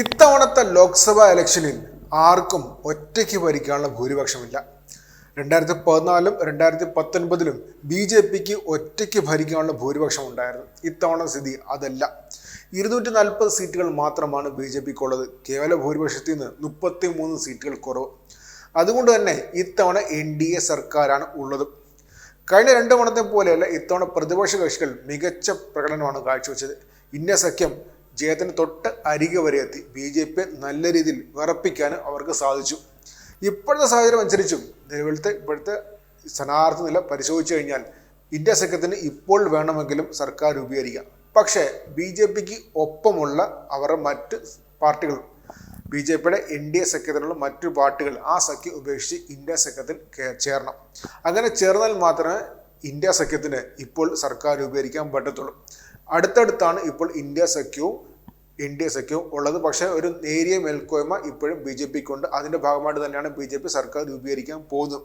ഇത്തവണത്തെ ലോക്സഭാ ഇലക്ഷനിൽ ആർക്കും ഒറ്റയ്ക്ക് ഭരിക്കാനുള്ള ഭൂരിപക്ഷമില്ല. രണ്ടായിരത്തി പതിനാലും രണ്ടായിരത്തി പത്തൊൻപതിലും ബി ജെ പിക്ക് ഒറ്റയ്ക്ക് ഭരിക്കാനുള്ള ഭൂരിപക്ഷം ഉണ്ടായിരുന്നു ഇത്തവണ സ്ഥിതി അതല്ല. ഇരുന്നൂറ്റി നാൽപ്പത് സീറ്റുകൾ മാത്രമാണ് ബി ജെ പിക്കുള്ളത്. കേവല ഭൂരിപക്ഷത്തിൽ നിന്ന് മുപ്പത്തി മൂന്ന് സീറ്റുകൾ കുറവ്. അതുകൊണ്ട് തന്നെ ഇത്തവണ എൻ ഡി എ സർക്കാരാണ് ഉള്ളത്. കഴിഞ്ഞ രണ്ട് തവണത്തെ പോലെയല്ല ഇത്തവണ പ്രതിപക്ഷ കക്ഷികൾ മികച്ച പ്രകടനമാണ് കാഴ്ചവെച്ചത്. ഇന്ന സഖ്യം ജയത്തിന് തൊട്ട് അരികെ വരെ എത്തി. ബി ജെ പിയെ നല്ല രീതിയിൽ വിറപ്പിക്കാൻ അവർക്ക് സാധിച്ചു. ഇപ്പോഴത്തെ സാഹചര്യം അനുസരിച്ചും നിലവിലത്തെ ഇപ്പോഴത്തെ സ്ഥാനാർത്ഥി നില പരിശോധിച്ചു കഴിഞ്ഞാൽ ഇന്ത്യ സഖ്യത്തിന് ഇപ്പോൾ വേണമെങ്കിലും സർക്കാർ രൂപീകരിക്കാം. പക്ഷേ ബി ജെ പിക്ക് ഒപ്പമുള്ള അവരുടെ മറ്റ് പാർട്ടികൾ ബി ജെ പിയുടെ എൻ ഡി എ സഖ്യത്തിലുള്ള മറ്റു പാർട്ടികൾ ആ സഖ്യം ഉപേക്ഷിച്ച് ഇന്ത്യ സഖ്യത്തിൽ ചേരണം. അങ്ങനെ ചേർന്നാൽ മാത്രമേ ഇന്ത്യ സഖ്യത്തിന് ഇപ്പോൾ സർക്കാർ രൂപീകരിക്കാൻ പറ്റത്തുള്ളൂ. അടുത്തടുത്താണ് ഇപ്പോൾ ഇന്ത്യ സഖ്യവും എൻ ഡി എ സഖ്യവും ഉള്ളത്. പക്ഷേ ഒരു നേരിയ മേൽക്കോയ്മ ഇപ്പോഴും ബി ജെ പിക്കുണ്ട്. അതിന്റെ ഭാഗമായിട്ട് തന്നെയാണ് ബി ജെ പി സർക്കാർ രൂപീകരിക്കാൻ പോകുന്നത്.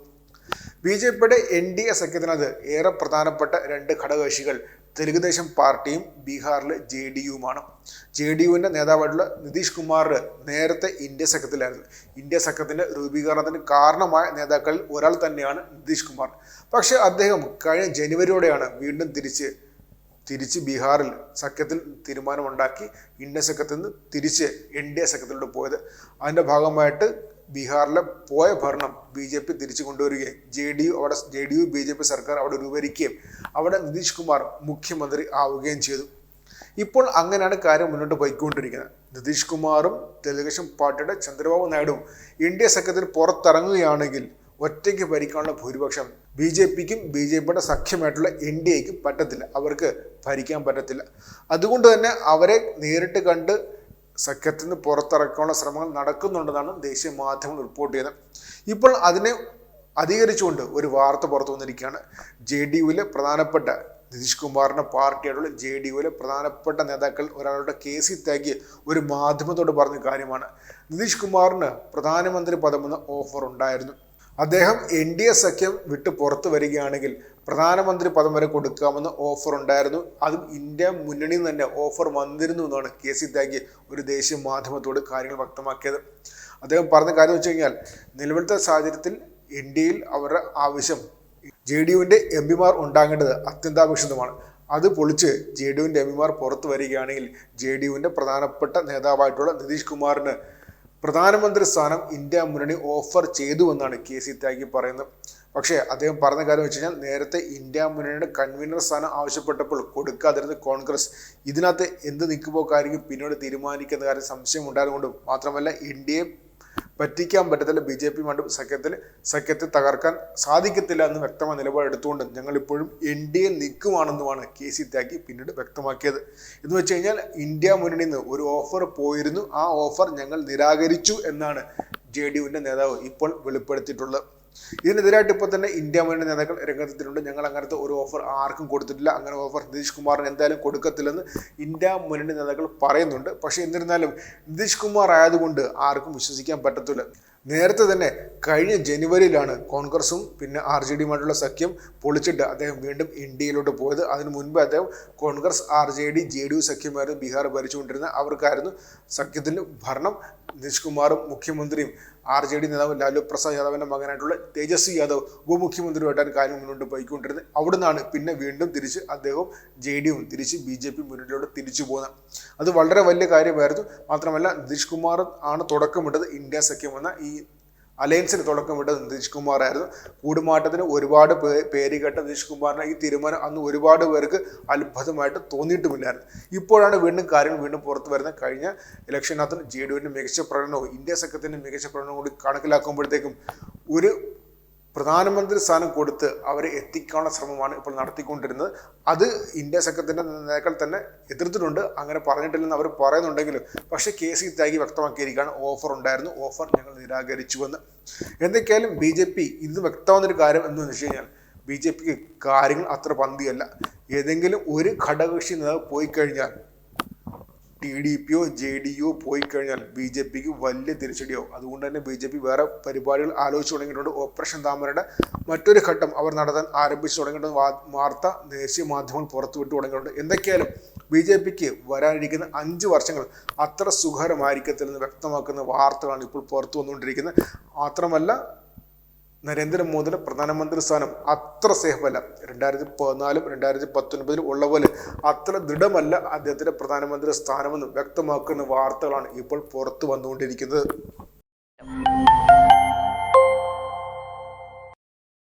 ബി ജെ പിയുടെ എൻ ഡി എ സഖ്യത്തിനത് ഏറെ പ്രധാനപ്പെട്ട രണ്ട് ഘടകകക്ഷികൾ തെലുഗുദേശം പാർട്ടിയും ബീഹാറിലെ ജെ ഡി യുമാണ് ജെ ഡി യുവിന്റെ നേതാവായിട്ടുള്ള നിതീഷ് കുമാർ നേരത്തെ ഇന്ത്യ സഖ്യത്തിലായിരുന്നു. ഇന്ത്യ സഖ്യത്തിന്റെ രൂപീകരണത്തിന് കാരണമായ നേതാക്കളിൽ ഒരാൾ തന്നെയാണ് നിതീഷ് കുമാർ. പക്ഷേ അദ്ദേഹം കഴിഞ്ഞ ജനുവരിയോടെയാണ് വീണ്ടും തിരിച്ച് തിരിച്ച് ബീഹാറിൽ സഖ്യത്തിൽ തീരുമാനമുണ്ടാക്കി ഇന്ത്യ സഖ്യത്തിൽ നിന്ന് തിരിച്ച് എൻ ഡി എ സഖ്യത്തിലോട്ട് പോയത്. അതിന്റെ ഭാഗമായിട്ട് ബീഹാറിലെ പോയ ഭരണം ബി ജെ പി തിരിച്ചു കൊണ്ടുവരികയും ജെ ഡി യു അവിടെ J D U B J P സർക്കാർ അവിടെ രൂപീകരിക്കുകയും അവിടെ നിതീഷ് കുമാർ മുഖ്യമന്ത്രി ആവുകയും ചെയ്തു. ഇപ്പോൾ അങ്ങനെയാണ് കാര്യം മുന്നോട്ട് പോയിക്കൊണ്ടിരിക്കുന്നത്. നിതീഷ് കുമാറും തെലുഗുദേശം പാർട്ടിയുടെ ചന്ദ്രബാബു നായിഡുവും ഇന്ത്യ സഖ്യത്തിൽ പുറത്തിറങ്ങുകയാണെങ്കിൽ ഒറ്റയ്ക്ക് ഭരിക്കാനുള്ള ഭൂരിപക്ഷം ബി ജെ പിക്കും ബി ജെ പിയുടെ സഖ്യമായിട്ടുള്ള എൻ ഡി എക്കും പറ്റത്തില്ല. അവർക്ക് ഭരിക്കാൻ പറ്റത്തില്ല. അതുകൊണ്ട് തന്നെ അവരെ നേരിട്ട് കണ്ട് സഖ്യത്തിൽ നിന്ന് പുറത്തിറക്കാനുള്ള ശ്രമങ്ങൾ നടക്കുന്നുണ്ടെന്നാണ് ദേശീയ മാധ്യമങ്ങൾ റിപ്പോർട്ട് ചെയ്തത് ഇപ്പോൾ അതിനെ അധികരിച്ചുകൊണ്ട് ഒരു വാർത്ത പുറത്തു വന്നിരിക്കുകയാണ്. ജെ ഡി യുവിലെ പ്രധാനപ്പെട്ട നിതീഷ് കുമാറിന്റെ പാർട്ടിയായിട്ടുള്ള ജെ ഡി യുവിലെ പ്രധാനപ്പെട്ട നേതാക്കൾ ഒരാളുടെ കേസിൽ തേക്കി ഒരു മാധ്യമത്തോട് പറഞ്ഞ കാര്യമാണ്. നിതീഷ് കുമാറിന് പ്രധാനമന്ത്രി പദമെന്ന ഓഫർ ഉണ്ടായിരുന്നു. അദ്ദേഹം എൻ ഡി എ സഖ്യം വിട്ട് പുറത്തു വരികയാണെങ്കിൽ പ്രധാനമന്ത്രി പദം വരെ കൊടുക്കാമെന്ന ഓഫർ ഉണ്ടായിരുന്നു. അതും ഇന്ത്യ മുന്നണി തന്നെ ഓഫർ വന്നിരുന്നു എന്നാണ് കെ സി ത്യാഗി ഒരു ദേശീയ മാധ്യമത്തോട് കാര്യങ്ങൾ വ്യക്തമാക്കിയത്. അദ്ദേഹം പറഞ്ഞ കാര്യം വെച്ച് കഴിഞ്ഞാൽ നിലവിലത്തെ സാഹചര്യത്തിൽ ഇന്ത്യയിൽ അവരുടെ ആവശ്യം ജെ ഡി യുവിന്റെ എം പിമാർ ഉണ്ടാകേണ്ടത് അത്യന്താപേക്ഷിതമാണ്. അത് പൊളിച്ച് ജെ ഡി യുവിന്റെ എം പിമാർ പുറത്തു വരികയാണെങ്കിൽ ജെ ഡി യുവിന്റെ പ്രധാനപ്പെട്ട നേതാവായിട്ടുള്ള നിതീഷ് കുമാറിന് പ്രധാനമന്ത്രി സ്ഥാനം ഇന്ത്യ മുന്നണി ഓഫർ ചെയ്തു എന്നാണ് കെ സി ത്യാഗി പറയുന്നത്. പക്ഷേ അദ്ദേഹം പറഞ്ഞ കാര്യം വെച്ച് കഴിഞ്ഞാൽ നേരത്തെ ഇന്ത്യ മുന്നണിയുടെ കൺവീനർ സ്ഥാനം ആവശ്യപ്പെട്ടപ്പോൾ കൊടുക്കാതിരുന്ന കോൺഗ്രസ്. ഇതിനകത്ത് എന്ത് നിൽക്കുപോക്കായിരിക്കും പിന്നീട് തീരുമാനിക്കുന്ന കാര്യം സംശയം ഉണ്ടായതുകൊണ്ടും മാത്രമല്ല ഇന്ത്യയെ പറ്റിക്കാൻ പറ്റത്തില്ല. ബി ജെ പി മണ്ടും സഖ്യത്തിൽ സഖ്യത്തെ തകർക്കാൻ സാധിക്കത്തില്ല എന്ന് വ്യക്തമായ നിലപാടെടുത്തുകൊണ്ട് ഞങ്ങൾ ഇപ്പോഴും എൻ ഡി എ നിൽക്കുവാണെന്നുമാണ് കെ സി ത്യാഗി പിന്നീട് വ്യക്തമാക്കിയത്. എന്ന് വെച്ച് കഴിഞ്ഞാൽ ഇന്ത്യ മുന്നണിയിൽ നിന്ന് ഒരു ഓഫർ പോയിരുന്നു. ആ ഓഫർ ഞങ്ങൾ നിരാകരിച്ചു എന്നാണ് ജെ ഡി യുവിന്റെ നേതാവ് ഇപ്പോൾ വെളിപ്പെടുത്തിയിട്ടുള്ളത്. ഇതിനെതിരായിട്ട് ഇപ്പോൾ തന്നെ ഇന്ത്യ മുന്നണി നേതാക്കൾ രംഗത്തെത്തിയിട്ടുണ്ട്. ഞങ്ങൾ അങ്ങനത്തെ ഒരു ഓഫർ ആർക്കും കൊടുത്തിട്ടില്ല. അങ്ങനെ ഓഫർ നിതീഷ് കുമാറിന് എന്തായാലും കൊടുക്കത്തില്ലെന്ന് ഇന്ത്യ മുന്നണി നേതാക്കൾ പറയുന്നുണ്ട്. പക്ഷേ എന്നിരുന്നാലും നിതീഷ് കുമാർ ആയതുകൊണ്ട് ആർക്കും വിശ്വസിക്കാൻ പറ്റത്തില്ല. നേരത്തെ തന്നെ കഴിഞ്ഞ ജനുവരിയിലാണ് കോൺഗ്രസും പിന്നെ ആർ ജെ ഡിയുമായിട്ടുള്ള സഖ്യം പൊളിച്ചിട്ട് അദ്ദേഹം വീണ്ടും ഇന്ത്യയിലോട്ട് പോയത്. അതിന് മുൻപ് അദ്ദേഹം Congress R J D J D U സഖ്യമായിരുന്നു Bihar ഭരിച്ചുകൊണ്ടിരുന്നത് അവർക്കായിരുന്നു സഖ്യത്തിന്റെ ഭരണം. നിതീഷ് കുമാറും മുഖ്യമന്ത്രിയും ആർ ജെ ഡി നേതാവ് ലാലു പ്രസാദ് യാദവിന്റെ മകനായിട്ടുള്ള തേജസ്വി യാദവ് ഉപമുഖ്യമന്ത്രിയുമായിട്ടാണ് കാര്യം മുന്നോട്ട് പോയിക്കൊണ്ടിരുന്നത്. അവിടുന്നാണ് പിന്നെ വീണ്ടും തിരിച്ച് അദ്ദേഹം ജെ ഡി യും തിരിച്ച് ബി ജെ പി മുന്നിലൂടെ തിരിച്ചു പോകുന്നത്. അത് വളരെ വലിയ കാര്യമായിരുന്നു. മാത്രമല്ല നിതീഷ് കുമാർ ആണ് തുടക്കമിട്ടത് ഇന്ത്യ സഖ്യം എന്ന ഈ അലയൻസിന് തുടക്കമിട്ടത് നിതീഷ് കുമാർ ആയിരുന്നു കൂടുമാറ്റത്തിന് ഒരുപാട് പേ പേര് കേട്ട നിതീഷ് കുമാറിന് ഈ തീരുമാനം അന്ന് ഒരുപാട് പേർക്ക് അത്ഭുതമായിട്ട് തോന്നിയിട്ടുമില്ലായിരുന്നു. ഇപ്പോഴാണ് വീണ്ടും കാര്യങ്ങൾ വീണ്ടും പുറത്തു വരുന്നത്. കഴിഞ്ഞ ഇലക്ഷനകത്ത് ജെ ഡി യുവിന്റെ മികച്ച പ്രകടനവും ഇന്ത്യ സഖ്യത്തിന്റെ മികച്ച പ്രകടനവും കൂടി കണക്കിലാക്കുമ്പോഴത്തേക്കും ഒരു പ്രധാനമന്ത്രി സ്ഥാനം കൊടുത്ത് അവരെ എത്തിക്കാനുള്ള ശ്രമമാണ് ഇപ്പോൾ നടത്തിക്കൊണ്ടിരുന്നത്. അത് ഇന്ത്യ സംഘത്തിന്റെ നേതാക്കൾ തന്നെ എതിർത്തിട്ടുണ്ട്. അങ്ങനെ പറഞ്ഞിട്ടില്ലെന്ന് അവർ പറയുന്നുണ്ടെങ്കിലും പക്ഷേ കെ സി ത്യാഗി വ്യക്തമാക്കിയിരിക്കുകയാണ്. ഓഫർ ഉണ്ടായിരുന്നു. ഓഫർ ഞങ്ങൾ നിരാകരിച്ചുവെന്ന്. എന്തൊക്കെയായാലും ബി ജെ പി ഇത് വ്യക്തമാകുന്നൊരു കാര്യം എന്ന് വെച്ച് കഴിഞ്ഞാൽ ബി ജെ പിക്ക് കാര്യങ്ങൾ അത്ര പന്തിയല്ല. ഏതെങ്കിലും ഒരു ഘടകകക്ഷി നേതാവ് പോയി കഴിഞ്ഞാൽ ടി ഡി പിയോ ജെ ഡി യു പോയി കഴിഞ്ഞാൽ ബി ജെ പിക്ക് വലിയ തിരിച്ചടിയോ അതുകൊണ്ട് തന്നെ ബി ജെ പി വേറെ പരിപാടികൾ ആലോചിച്ച് തുടങ്ങിയിട്ടുണ്ട്. ഓപ്പറേഷൻ താമരയുടെ മറ്റൊരു ഘട്ടം അവർ നടത്താൻ ആരംഭിച്ചു തുടങ്ങിയിട്ടുണ്ട്. വാർത്ത ദേശീയ മാധ്യമങ്ങൾ പുറത്തുവിട്ട് തുടങ്ങിയിട്ടുണ്ട്. എന്തൊക്കെയാലും ബി ജെ പിക്ക് വരാനിരിക്കുന്ന അഞ്ച് വർഷങ്ങൾ അത്ര സുഖകരമായിരിക്കത്തില്ലെന്ന് വ്യക്തമാക്കുന്ന വാർത്തകളാണ് ഇപ്പോൾ പുറത്തു വന്നുകൊണ്ടിരിക്കുന്നത്. മാത്രമല്ല നരേന്ദ്രമോദിയുടെ പ്രധാനമന്ത്രി സ്ഥാനം അത്ര സേഫല്ല. രണ്ടായിരത്തി പതിനാലും രണ്ടായിരത്തി പത്തൊൻപതിലും ഉള്ള പോലെ അത്ര ദൃഢമല്ല അദ്ദേഹത്തിന്റെ പ്രധാനമന്ത്രി സ്ഥാനമെന്ന് വ്യക്തമാക്കുന്ന വാർത്തകളാണ് ഇപ്പോൾ പുറത്തു വന്നുകൊണ്ടിരിക്കുന്നത്.